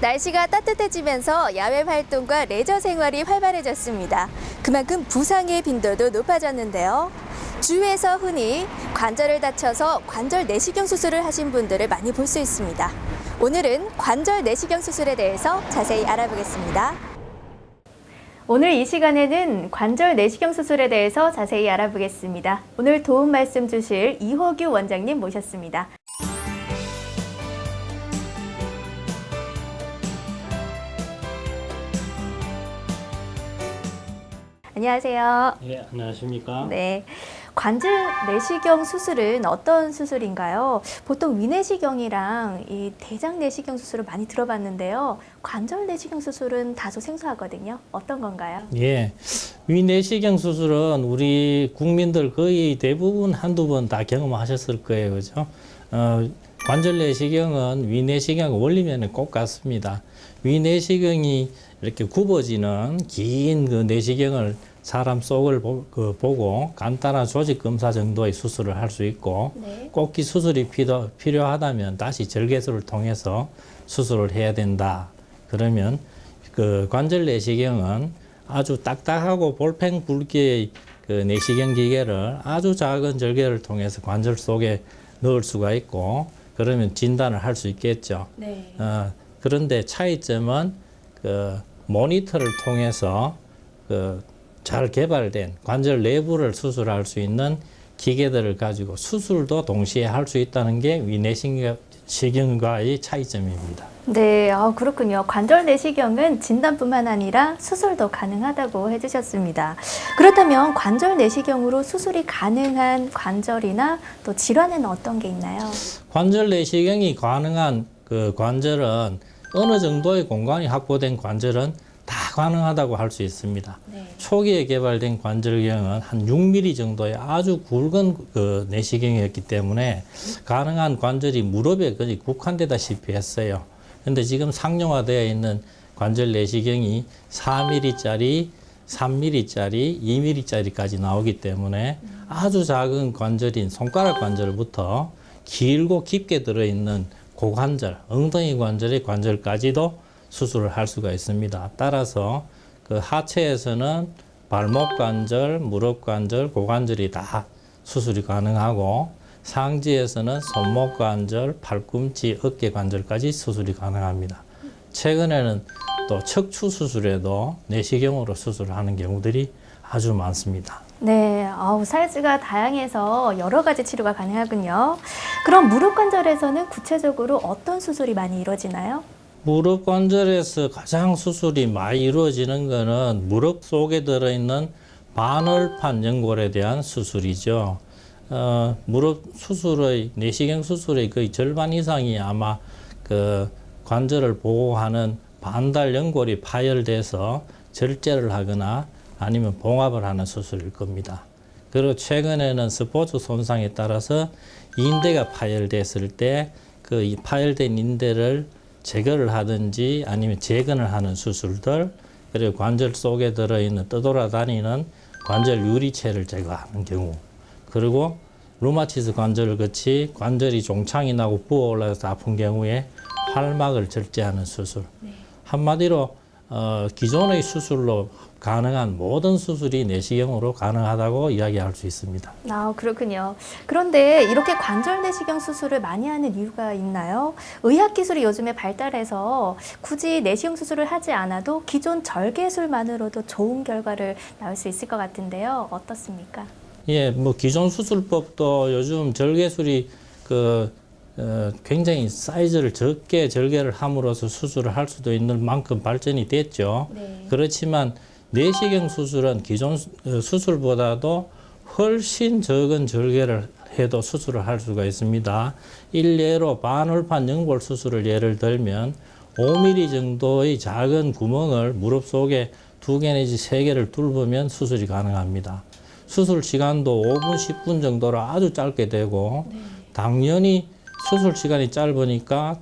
날씨가 따뜻해지면서 야외 활동과 레저 생활이 활발해졌습니다. 그만큼 부상의 빈도도 높아졌는데요. 주위에서 흔히 관절을 다쳐서 관절 내시경 수술을 하신 분들을 많이 볼 수 있습니다. 오늘은 관절 내시경 수술에 대해서 자세히 알아보겠습니다. 오늘 이 시간에는 관절 내시경 수술에 대해서 자세히 알아보겠습니다. 오늘 도움 말씀 주실 이호규 원장님 모셨습니다. 안녕하세요. 예, 안녕하십니까? 네. 관절 내시경 수술은 어떤 수술인가요? 보통 위내시경이랑 이 대장 내시경 수술을 많이 들어봤는데요. 관절 내시경 수술은 다소 생소하거든요. 어떤 건가요? 예. 위내시경 수술은 우리 국민들 거의 대부분 한두 번 다 경험하셨을 거예요. 그죠? 어, 관절 내시경은 위내시경 원리면은 꼭 같습니다. 위내시경이 이렇게 굽어지는 긴 그 내시경을 사람 속을 보, 그 보고 간단한 조직 검사 정도의 수술을 할 수 있고 네. 꼭기 수술이 필요, 필요하다면 다시 절개술을 통해서 수술을 해야 된다. 그러면 그 관절 내시경은 아주 딱딱하고 볼펜 굵기의 그 내시경 기계를 아주 작은 절개를 통해서 관절 속에 넣을 수가 있고 그러면 진단을 할 수 있겠죠. 네. 어, 그런데 차이점은 그 모니터를 통해서 그 잘 개발된 관절 내부를 수술할 수 있는 기계들을 가지고 수술도 동시에 할 수 있다는 게 위내시경과의 차이점입니다. 네, 아, 그렇군요. 관절 내시경은 진단뿐만 아니라 수술도 가능하다고 해주셨습니다. 그렇다면 관절 내시경으로 수술이 가능한 관절이나 또 질환에는 어떤 게 있나요? 관절 내시경이 가능한 그 관절은 어느 정도의 공간이 확보된 관절은 다 가능하다고 할 수 있습니다. 네. 초기에 개발된 관절경은 한 6mm 정도의 아주 굵은 그 내시경이었기 때문에 가능한 관절이 무릎에 거의 국한되다시피 했어요. 근데 지금 상용화되어 있는 관절 내시경이 4mm짜리, 3mm짜리, 2mm짜리까지 나오기 때문에 아주 작은 관절인 손가락 관절부터 길고 깊게 들어있는 고관절, 엉덩이 관절의 관절까지도 수술을 할 수가 있습니다. 따라서 그 하체에서는 발목 관절, 무릎 관절, 고관절이 다 수술이 가능하고 상지에서는 손목 관절, 팔꿈치, 어깨 관절까지 수술이 가능합니다. 최근에는 또 척추 수술에도 내시경으로 수술을 하는 경우들이 아주 많습니다. 네, 아우, 사이즈가 다양해서 여러 가지 치료가 가능하군요. 그럼 무릎 관절에서는 구체적으로 어떤 수술이 많이 이루어지나요? 무릎 관절에서 가장 수술이 많이 이루어지는 것은 무릎 속에 들어있는 반월판 연골에 대한 수술이죠. 어, 무릎 수술의 내시경 수술의 거의 절반 이상이 아마 그 관절을 보호하는 반달 연골이 파열돼서 절제를 하거나 아니면 봉합을 하는 수술일 겁니다. 그리고 최근에는 스포츠 손상에 따라서 인대가 파열됐을 때 그 파열된 인대를 제거를 하든지 아니면 재건을 하는 수술들 그리고 관절 속에 들어있는 떠돌아다니는 관절 유리체를 제거하는 경우 그리고 루마티스 관절 같이 관절이 종창이 나고 부어 올라서 아픈 경우에 활막을 절제하는 수술 한마디로 어, 기존의 수술로 가능한 모든 수술이 내시경으로 가능하다고 이야기할 수 있습니다. 아, 그렇군요. 그런데 이렇게 관절 내시경 수술을 많이 하는 이유가 있나요? 의학 기술이 요즘에 발달해서 굳이 내시경 수술을 하지 않아도 기존 절개술만으로도 좋은 결과를 낳을 수 있을 것 같은데요. 어떻습니까? 예, 뭐 기존 수술법도 요즘 절개술이 그 어, 굉장히 사이즈를 적게 절개를 함으로써 수술을 할 수도 있는 만큼 발전이 됐죠. 네. 그렇지만 내시경 수술은 기존 수- 어, 수술보다도 훨씬 적은 절개를 해도 수술을 할 수가 있습니다. 일례로 반월판 연골 수술을 예를 들면 5mm 정도의 작은 구멍을 무릎 속에 두 개 내지 세 개를 뚫으면 수술이 가능합니다. 수술 시간도 5분, 10분 정도로 아주 짧게 되고 당연히 수술 시간이 짧으니까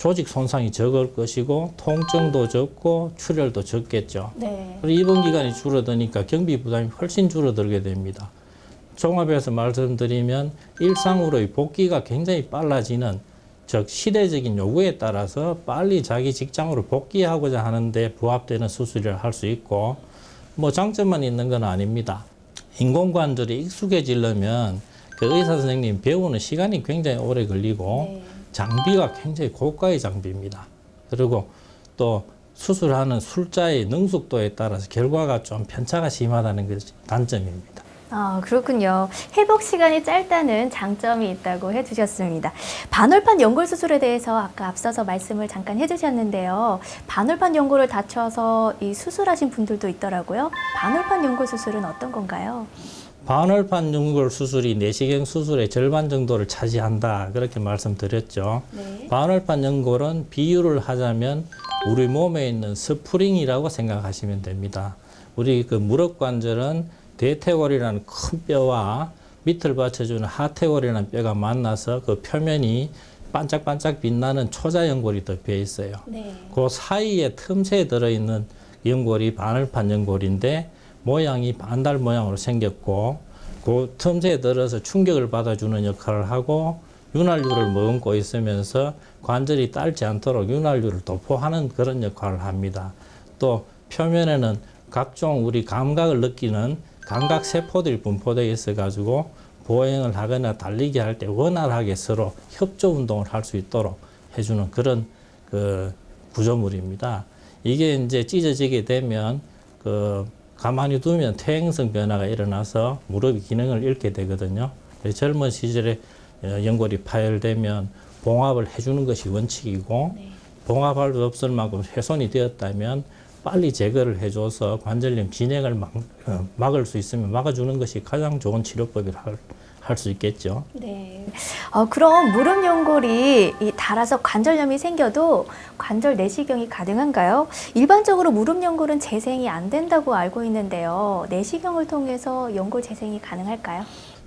조직 손상이 적을 것이고 통증도 적고 출혈도 적겠죠. 네. 그리고 입원 기간이 줄어드니까 경비 부담이 훨씬 줄어들게 됩니다. 종합해서 말씀드리면 일상으로의 복귀가 굉장히 빨라지는 즉 시대적인 요구에 따라서 빨리 자기 직장으로 복귀하고자 하는데 부합되는 수술을 할 수 있고 뭐 장점만 있는 건 아닙니다. 인공관절이 익숙해지려면 그 의사 선생님 배우는 시간이 굉장히 오래 걸리고 장비가 굉장히 고가의 장비입니다. 그리고 또 수술하는 술자의 능숙도에 따라서 결과가 좀 편차가 심하다는 것이 단점입니다. 아, 그렇군요. 회복 시간이 짧다는 장점이 있다고 해주셨습니다. 반월판 연골 수술에 대해서 아까 앞서서 말씀을 잠깐 해주셨는데요. 반월판 연골을 다쳐서 이 수술하신 분들도 있더라고요. 반월판 연골 수술은 어떤 건가요? 반월판 연골 수술이 내시경 수술의 절반 정도를 차지한다 그렇게 말씀드렸죠. 네. 반월판 연골은 비유를 하자면 우리 몸에 있는 스프링이라고 생각하시면 됩니다. 우리 그 무릎 관절은 대퇴골이라는 큰 뼈와 밑을 받쳐주는 하퇴골이라는 뼈가 만나서 그 표면이 반짝반짝 빛나는 초자 연골이 덮여 있어요. 네. 그 사이에 틈새에 들어있는 연골이 반월판 연골인데 모양이 반달 모양으로 생겼고 그 틈새에 들어서 충격을 받아주는 역할을 하고 윤활유를 머금고 있으면서 관절이 딸지 않도록 윤활유를 도포하는 그런 역할을 합니다. 또 표면에는 각종 우리 감각을 느끼는 감각 세포들이 분포되어 있어 가지고 보행을 하거나 달리기 할 때 원활하게 서로 협조 운동을 할 수 있도록 해주는 그런 그 구조물입니다. 이게 이제 찢어지게 되면 그 가만히 두면 퇴행성 변화가 일어나서 무릎이 기능을 잃게 되거든요. 젊은 시절에 어, 연골이 파열되면 봉합을 해주는 것이 원칙이고 봉합할 수 없을 만큼 훼손이 되었다면 빨리 제거를 해줘서 관절염 진행을 막, 어, 막을 수 있으면 막아주는 것이 가장 좋은 치료법이라 할 수 있겠죠. 네. 어, 그럼 무릎 연골이 이 닳아서 관절염이 생겨도 관절 내시경이 가능한가요? 일반적으로 무릎 연골은 재생이 안 된다고 알고 있는데요. 내시경을 통해서 연골 재생이 가능할까요?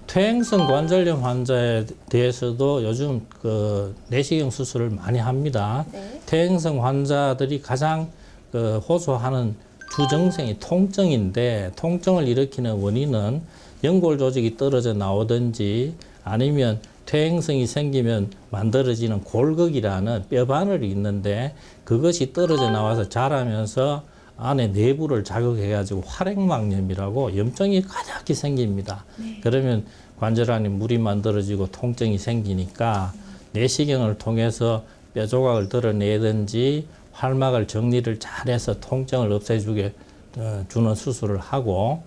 퇴행성 관절염 환자에 대해서도 요즘 그 내시경 수술을 많이 합니다. 네. 퇴행성 환자들이 가장 그 호소하는 주증상이 통증인데 통증을 일으키는 원인은 연골 조직이 떨어져 나오든지 아니면 퇴행성이 생기면 만들어지는 골극이라는 뼈바늘이 있는데 그것이 떨어져 나와서 자라면서 안에 내부를 자극해가지고 활액막염이라고 염증이 가득히 생깁니다. 그러면 관절 안에 물이 만들어지고 통증이 생기니까 내시경을 통해서 뼈 조각을 드러내든지 활막을 정리를 잘해서 통증을 없애주게 어, 주는 수술을 하고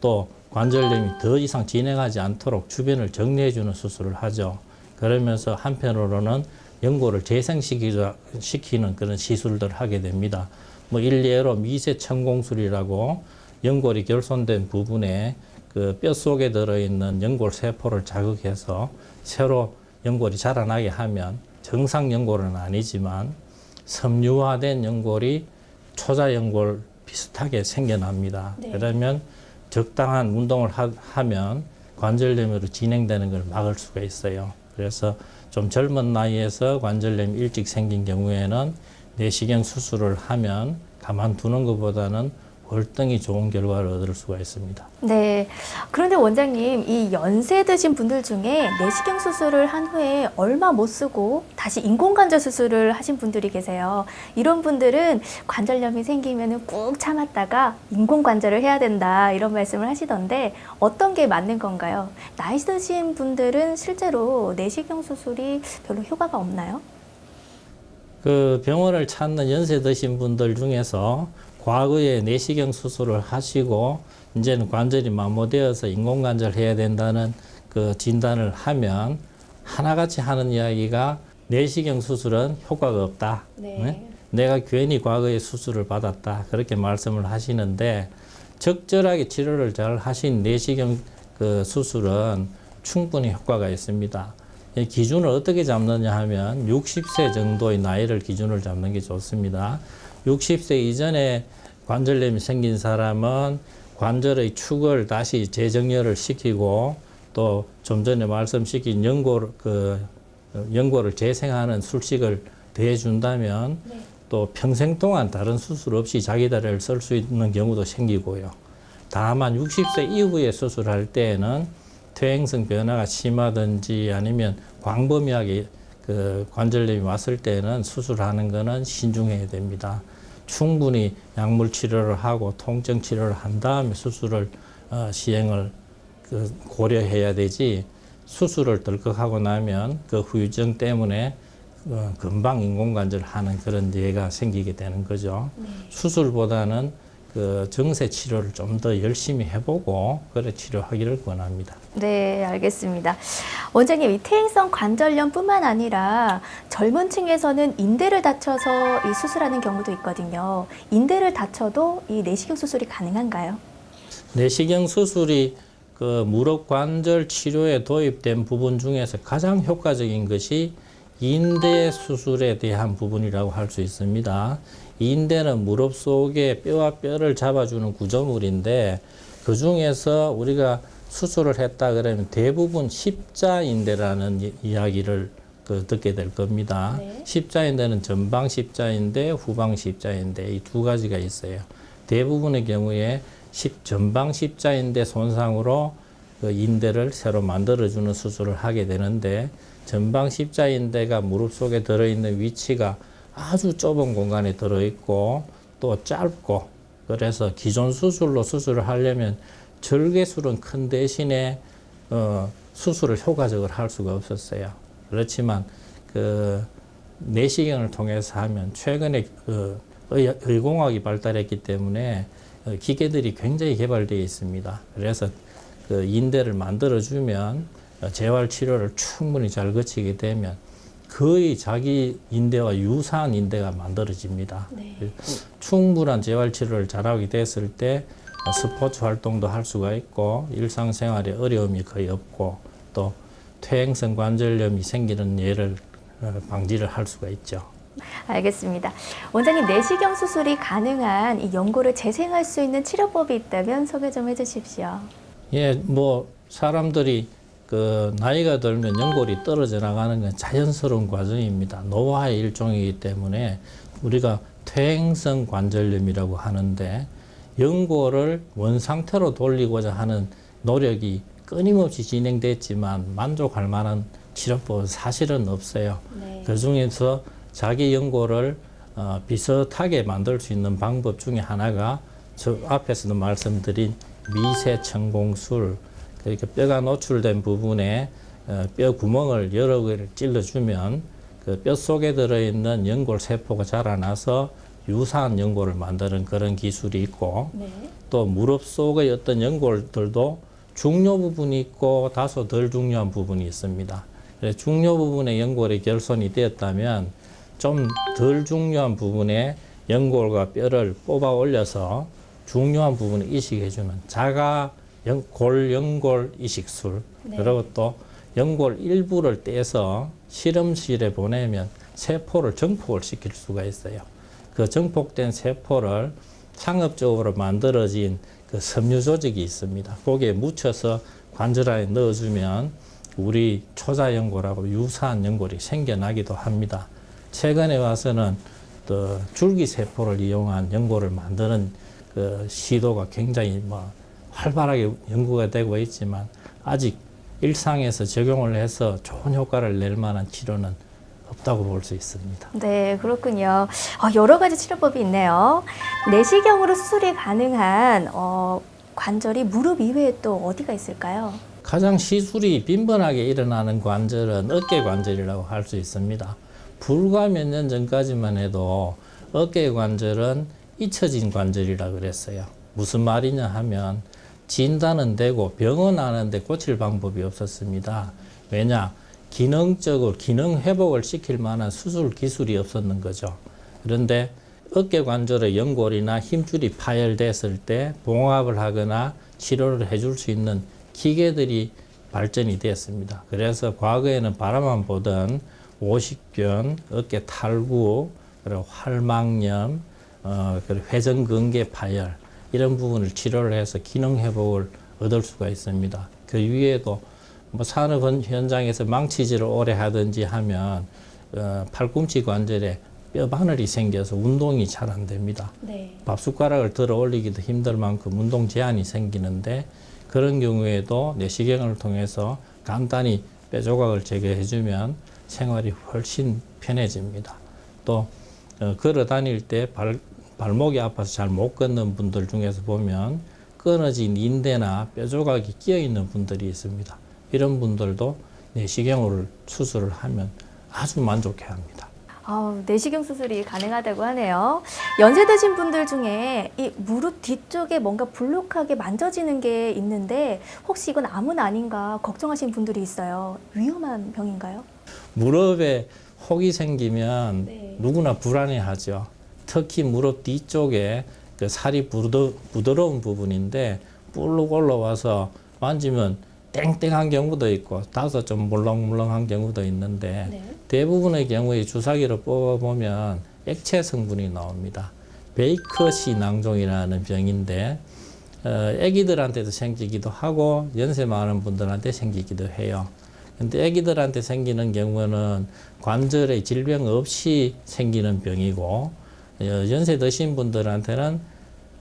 또 관절염이 더 이상 진행하지 않도록 주변을 정리해주는 수술을 하죠. 그러면서 한편으로는 연골을 재생시키는 그런 시술들을 하게 됩니다. 뭐 일례로 미세 천공술이라고 연골이 결손된 부분에 그 뼈 속에 들어있는 연골 세포를 자극해서 새로 연골이 자라나게 하면 정상 연골은 아니지만 섬유화된 연골이 초자 연골 비슷하게 생겨납니다. 네. 그러면 적당한 운동을 하, 면 관절염으로 진행되는 걸 막을 수가 있어요. 그래서 좀 젊은 나이에서 관절염이 일찍 생긴 경우에는 내시경 수술을 하면 가만두는 것보다는 월등히 좋은 결과를 얻을 수가 있습니다. 네. 그런데 원장님, 이 연세 드신 분들 중에 내시경 수술을 한 후에 얼마 못 쓰고 다시 인공관절 수술을 하신 분들이 계세요. 이런 분들은 관절염이 생기면 꾹 참았다가 인공관절을 해야 된다 이런 말씀을 하시던데 어떤 게 맞는 건가요? 나이 드신 분들은 실제로 내시경 수술이 별로 효과가 없나요? 그 병원을 찾는 연세 드신 분들 중에서 과거에 내시경 수술을 하시고 이제는 관절이 마모되어서 인공관절 해야 된다는 그 진단을 하면 하나같이 하는 이야기가 내시경 수술은 효과가 없다. 네. 네? 내가 괜히 과거에 수술을 받았다. 그렇게 말씀을 하시는데 적절하게 치료를 잘 하신 내시경 그 수술은 충분히 효과가 있습니다. 이 기준을 어떻게 잡느냐 하면 60세 정도의 나이를 기준을 잡는 게 좋습니다. 60세 이전에 관절염이 생긴 사람은 관절의 축을 다시 재정렬을 시키고 또 좀 전에 말씀시킨 연골 그 연골을 재생하는 술식을 대해준다면 또 평생 동안 다른 수술 없이 자기 다리를 쓸 수 있는 경우도 생기고요. 다만 60세 이후에 수술할 때에는 퇴행성 변화가 심하든지 아니면 광범위하게 그 관절염이 왔을 때는 수술하는 거는 신중해야 됩니다. 충분히 약물 치료를 하고 통증 치료를 한 다음에 수술을 어, 시행을 그 고려해야 되지 수술을 덜컥 하고 나면 그 후유증 때문에 어, 금방 인공관절 하는 그런 예가 생기게 되는 거죠. 수술보다는 그 정세 치료를 좀 더 열심히 해보고 그래 치료하기를 권합니다. 네, 알겠습니다. 원장님, 이 퇴행성 관절염뿐만 아니라 젊은 층에서는 인대를 다쳐서 이 수술하는 경우도 있거든요. 인대를 다쳐도 이 내시경 수술이 가능한가요? 내시경 수술이 그 무릎 관절 치료에 도입된 부분 중에서 가장 효과적인 것이 인대 수술에 대한 부분이라고 할 수 있습니다. 인대는 무릎 속에 뼈와 뼈를 잡아주는 구조물인데 그 중에서 우리가 수술을 했다 그러면 대부분 십자인대라는 이- 이야기를 그 듣게 될 겁니다. 네. 십자인대는 전방 십자인대, 후방 십자인대 이 두 가지가 있어요. 대부분의 경우에 십, 전방 십자인대 손상으로 그 인대를 새로 만들어주는 수술을 하게 되는데 전방 십자인대가 무릎 속에 들어있는 위치가 아주 좁은 공간에 들어있고 또 짧고 그래서 기존 수술로 수술을 하려면 절개술은 큰 대신에 어, 수술을 효과적으로 할 수가 없었어요. 그렇지만 그 내시경을 통해서 하면 최근에 그 의, 의공학이 발달했기 때문에 어, 기계들이 굉장히 개발되어 있습니다. 그래서 그 인대를 만들어주면 어, 재활 치료를 충분히 잘 거치게 되면 거의 자기 인대와 유사한 인대가 만들어집니다. 그 충분한 재활 치료를 잘하게 됐을 때 어, 스포츠 활동도 할 수가 있고 일상생활에 어려움이 거의 없고 또 퇴행성 관절염이 생기는 예를 어, 방지를 할 수가 있죠. 알겠습니다. 원장님, 내시경 수술이 가능한 이 연골을 재생할 수 있는 치료법이 있다면 소개 좀 해주십시오. 예, 뭐 사람들이 그 나이가 들면 연골이 떨어져 나가는 건 자연스러운 과정입니다. 노화의 일종이기 때문에 우리가 퇴행성 관절염이라고 하는데 연골을 원 상태로 돌리고자 하는 노력이 끊임없이 진행됐지만 만족할 만한 치료법은 사실은 없어요. 네. 그 중에서 자기 연골을 어, 비슷하게 만들 수 있는 방법 중에 하나가 저 앞에서도 말씀드린 미세 천공술 그러니까 뼈가 노출된 부분에 어, 뼈 구멍을 여러 개를 찔러주면 그 뼈 속에 들어있는 연골 세포가 자라나서 유사한 연골을 만드는 그런 기술이 있고 네. 또 무릎 속의 어떤 연골들도 중요 부분이 있고 다소 덜 중요한 부분이 있습니다. 그래서 중요 부분의 연골이 결손이 되었다면 좀 덜 중요한 부분에 연골과 뼈를 뽑아 올려서 중요한 부분을 이식해주는 자가 연, 골 연골 이식술 네. 그리고 또 연골 일부를 떼서 실험실에 보내면 세포를 정폭을 시킬 수가 있어요. 그 정폭된 세포를 상업적으로 만들어진 그 섬유 조직이 있습니다. 거기에 묻혀서 관절 안에 넣어주면 우리 초자 연골하고 유사한 연골이 생겨나기도 합니다. 최근에 와서는 또 줄기 세포를 이용한 연골을 만드는 그 시도가 굉장히 뭐 활발하게 연구가 되고 있지만 아직 일상에서 적용을 해서 좋은 효과를 낼 만한 치료는 없다고 볼 수 있습니다. 네, 그렇군요. 어, 여러 가지 치료법이 있네요. 내시경으로 수술이 가능한 어, 관절이 무릎 이외에 또 어디가 있을까요? 가장 시술이 빈번하게 일어나는 관절은 어깨 관절이라고 할 수 있습니다. 불과 몇 년 전까지만 해도 어깨 관절은 잊혀진 관절이라 그랬어요. 무슨 말이냐 하면 진단은 되고 병원 하는데 고칠 방법이 없었습니다. 왜냐? 기능적으로 기능 회복을 시킬 만한 수술 기술이 없었는 거죠. 그런데 어깨 관절의 연골이나 힘줄이 파열됐을 때 봉합을 하거나 치료를 해줄 수 있는 기계들이 발전이 되었습니다. 그래서 과거에는 바라만 보던 오식변, 어깨 탈구, 그리고 활망염, 어, 그리고 회전근개 파열 이런 부분을 치료를 해서 기능 회복을 얻을 수가 있습니다. 그 위에도 뭐 산업 현- 현장에서 망치질을 오래 하든지 하면 어, 팔꿈치 관절에 뼈 바늘이 생겨서 운동이 잘 안 됩니다. 네. 밥 숟가락을 들어 올리기도 힘들 만큼 운동 제한이 생기는데 그런 경우에도 내시경을 통해서 간단히 뼈 조각을 제거해주면 생활이 훨씬 편해집니다. 또 어, 걸어 다닐 때 발, 발목이 아파서 잘 못 걷는 분들 중에서 보면 끊어진 인대나 뼈 조각이 끼어 있는 분들이 있습니다. 이런 분들도 내시경을 수술을 하면 아주 만족해 합니다. 아, 내시경 수술이 가능하다고 하네요. 연세 드신 분들 중에 이 무릎 뒤쪽에 뭔가 불룩하게 만져지는 게 있는데 혹시 이건 암은 아닌가 걱정하시는 분들이 있어요. 위험한 병인가요? 무릎에 혹이 생기면 네. 누구나 불안해하죠. 특히 무릎 뒤쪽에 그 살이 부드, 부드러운 부분인데 뿔룩 올라와서 만지면 땡땡한 경우도 있고 다소 좀 물렁물렁한 경우도 있는데 네. 대부분의 경우에 주사기로 뽑아보면 액체 성분이 나옵니다. 베이커시 낭종이라는 병인데 어, 아기들한테도 생기기도 하고 연세 많은 분들한테 생기기도 해요. 근데 아기들한테 생기는 경우는 관절에 질병 없이 생기는 병이고 어, 연세 드신 분들한테는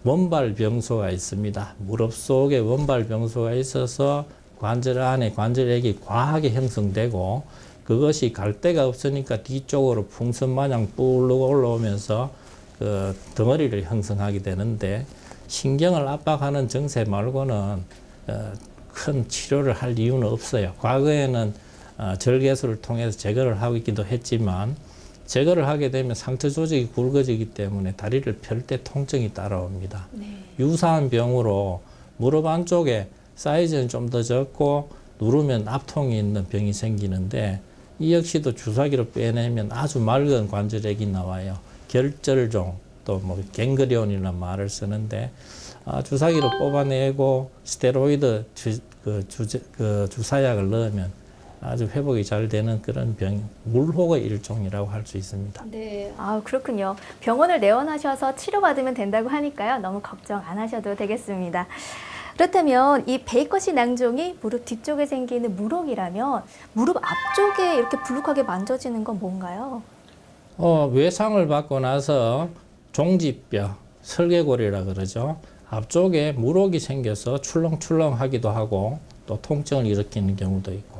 원발 병소가 있습니다. 무릎 속에 원발 병소가 있어서 관절 안에 관절액이 과하게 형성되고 그것이 갈 데가 없으니까 뒤쪽으로 풍선 마냥 뿔르고 올라오면서 그 덩어리를 형성하게 되는데 신경을 압박하는 증세 말고는 어, 큰 치료를 할 이유는 없어요. 과거에는 어, 절개술을 통해서 제거를 하고 있기도 했지만 제거를 하게 되면 상처 조직이 굵어지기 때문에 다리를 펼 때 통증이 따라옵니다. 네. 유사한 병으로 무릎 안쪽에 사이즈는 좀 더 적고 누르면 압통이 있는 병이 생기는데 이 역시도 주사기로 빼내면 아주 맑은 관절액이 나와요. 결절종 또뭐 갱그리온이라는 말을 쓰는데 아, 주사기로 뽑아내고 스테로이드 주, 그 주제, 그 주사약을 넣으면 아주 회복이 잘 되는 그런 병, 물혹의 일종이라고 할 수 있습니다. 네. 아, 그렇군요. 병원을 내원하셔서 치료받으면 된다고 하니까요. 너무 걱정 안 하셔도 되겠습니다. 그렇다면 이 베이커시 낭종이 무릎 뒤쪽에 생기는 무럭이라면 무릎 앞쪽에 이렇게 불룩하게 만져지는 건 뭔가요? 어, 외상을 받고 나서 종지뼈, 설계골이라 그러죠. 앞쪽에 물혹이 생겨서 출렁출렁하기도 하고 또 통증을 일으키는 경우도 있고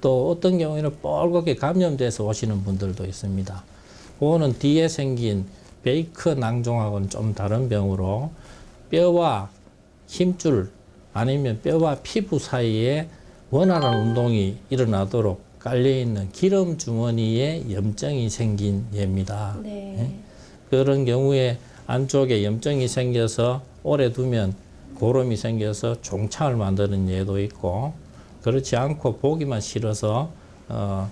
또 어떤 경우에는 뻘겋게 감염돼서 오시는 분들도 있습니다. 그거는 뒤에 생긴 베이크 낭종하고는 좀 다른 병으로 뼈와 힘줄 아니면 뼈와 피부 사이에 원활한 운동이 일어나도록 깔려있는 기름 주머니에 염증이 생긴 예입니다. 네. 그런 경우에 안쪽에 염증이 생겨서 오래 두면 고름이 생겨서 종창을 만드는 예도 있고 그렇지 않고 보기만 싫어서 어,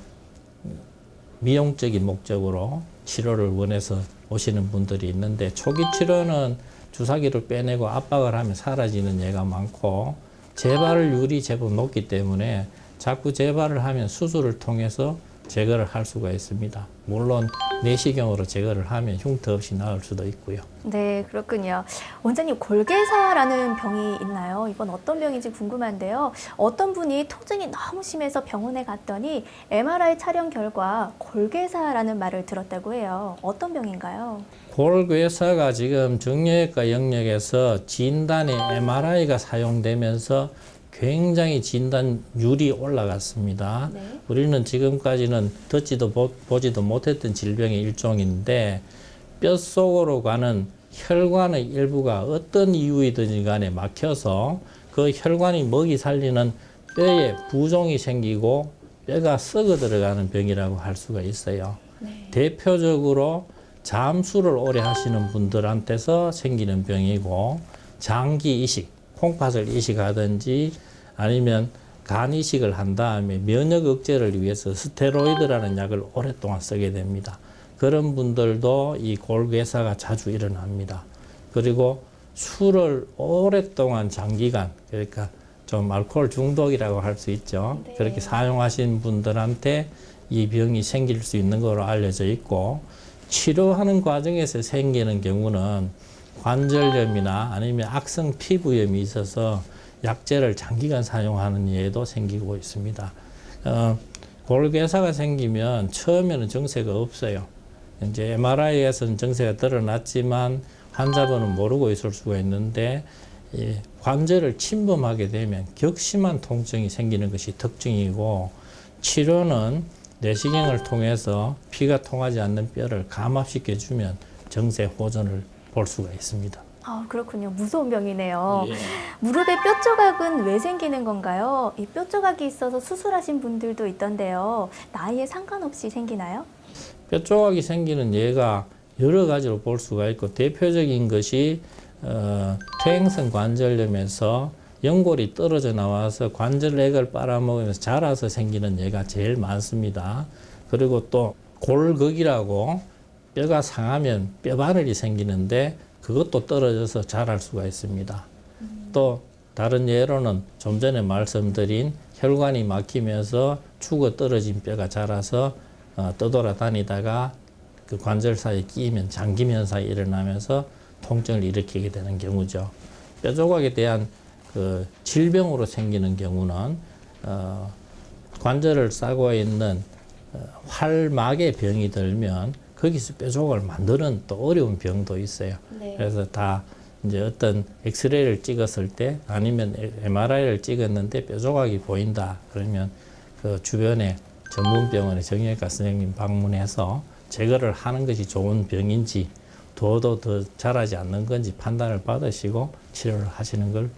미용적인 목적으로 치료를 원해서 오시는 분들이 있는데 초기 치료는 주사기를 빼내고 압박을 하면 사라지는 예가 많고 재발률이 제법 높기 때문에 자꾸 재발을 하면 수술을 통해서 제거를 할 수가 있습니다. 물론 내시경으로 제거를 하면 흉터 없이 나을 수도 있고요. 네, 그렇군요. 원장님, 골개사라는 병이 있나요? 이건 어떤 병인지 궁금한데요. 어떤 분이 통증이 너무 심해서 병원에 갔더니 MRI 촬영 결과 골개사라는 말을 들었다고 해요. 어떤 병인가요? 골괴사가 지금 정형외과 영역에서 진단에 MRI가 사용되면서 굉장히 진단율이 올라갔습니다. 네. 우리는 지금까지는 듣지도 보, 보지도 못했던 질병의 일종인데 뼛속으로 가는 혈관의 일부가 어떤 이유이든지 간에 막혀서 그 혈관이 먹이 살리는 뼈에 부종이 생기고 뼈가 썩어 들어가는 병이라고 할 수가 있어요. 네. 대표적으로 잠수를 오래 하시는 분들한테서 생기는 병이고 장기 이식, 콩팥을 이식하든지 아니면 간 이식을 한 다음에 면역 억제를 위해서 스테로이드라는 약을 오랫동안 쓰게 됩니다. 그런 분들도 이 골괴사가 자주 일어납니다. 그리고 술을 오랫동안 장기간 그러니까 좀 알코올 중독이라고 할 수 있죠. 네. 그렇게 사용하신 분들한테 이 병이 생길 수 있는 걸로 알려져 있고 치료하는 과정에서 생기는 경우는 관절염이나 아니면 악성 피부염이 있어서 약제를 장기간 사용하는 예도 생기고 있습니다. 어, 골괴사가 생기면 처음에는 증세가 없어요. 이제 MRI에서는 증세가 드러났지만 환자분은 모르고 있을 수가 있는데 이 관절을 침범하게 되면 격심한 통증이 생기는 것이 특징이고 치료는 내시경을 통해서 피가 통하지 않는 뼈를 감압시켜 주면 정세 호전을 볼 수가 있습니다. 아, 그렇군요. 무서운 병이네요. 예. 무릎의 뼈 조각은 왜 생기는 건가요? 이 뼈 조각이 있어서 수술하신 분들도 있던데요. 나이에 상관없이 생기나요? 뼈 조각이 생기는 예가 여러 가지로 볼 수가 있고 대표적인 것이 어, 퇴행성 관절염에서 연골이 떨어져 나와서 관절액을 빨아먹으면서 자라서 생기는 예가 제일 많습니다. 그리고 또 골극이라고 뼈가 상하면 뼈바늘이 생기는데 그것도 떨어져서 자랄 수가 있습니다. 또 다른 예로는 좀 전에 말씀드린 혈관이 막히면서 죽어 떨어진 뼈가 자라서 어, 떠돌아다니다가 그 관절 사이에 끼이면 장기 현상이 일어나면서 통증을 일으키게 되는 경우죠. 뼈 조각에 대한 그 질병으로 생기는 경우는 어, 관절을 싸고 있는 어, 활막의 병이 들면 거기서 뼈 조각을 만드는 또 어려운 병도 있어요. 네. 그래서 다 이제 어떤 엑스레이를 찍었을 때 아니면 MRI를 찍었는데 뼈 조각이 보인다 그러면 그 주변에 전문 병원의 정형외과 선생님 방문해서 제거를 하는 것이 좋은 병인지 더도 더 자라지 않는 건지 판단을 받으시고 치료를 하시는 걸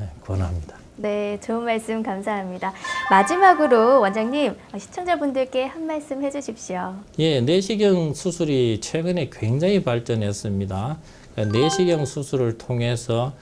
예, 권합니다. 네, 좋은 말씀 감사합니다. 마지막으로 원장님, 시청자분들께 한 말씀 해주십시오. 예, 내시경 수술이 최근에 굉장히 발전했습니다. 그러니까 내시경 수술을 통해서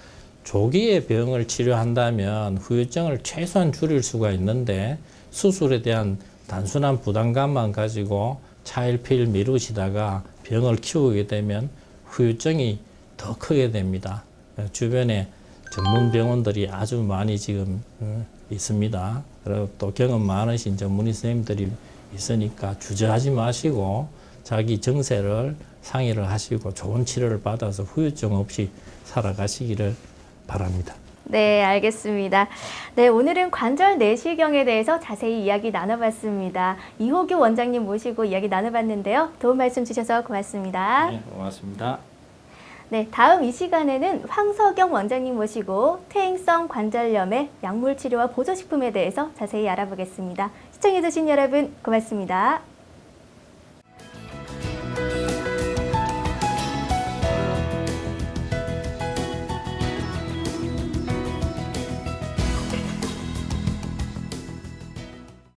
조기에 병을 치료한다면 후유증을 최소한 줄일 수가 있는데 수술에 대한 단순한 부담감만 가지고 차일피일 미루시다가 병을 키우게 되면 후유증이 더 크게 됩니다. 주변에 전문 병원들이 아주 많이 지금 어, 있습니다. 그리고 또 경험 많으신 전문의 선생님들이 있으니까 주저하지 마시고 자기 정세를 상의를 하시고 좋은 치료를 받아서 후유증 없이 살아가시기를 바랍니다. 네, 알겠습니다. 네, 오늘은 관절 내시경에 대해서 자세히 이야기 나눠봤습니다. 이호규 원장님 모시고 이야기 나눠봤는데요. 도움 말씀 주셔서 고맙습니다. 네, 고맙습니다. 네, 다음 이 시간에는 황석영 원장님 모시고 퇴행성 관절염의 약물 치료와 보조식품에 대해서 자세히 알아보겠습니다. 시청해주신 여러분 고맙습니다.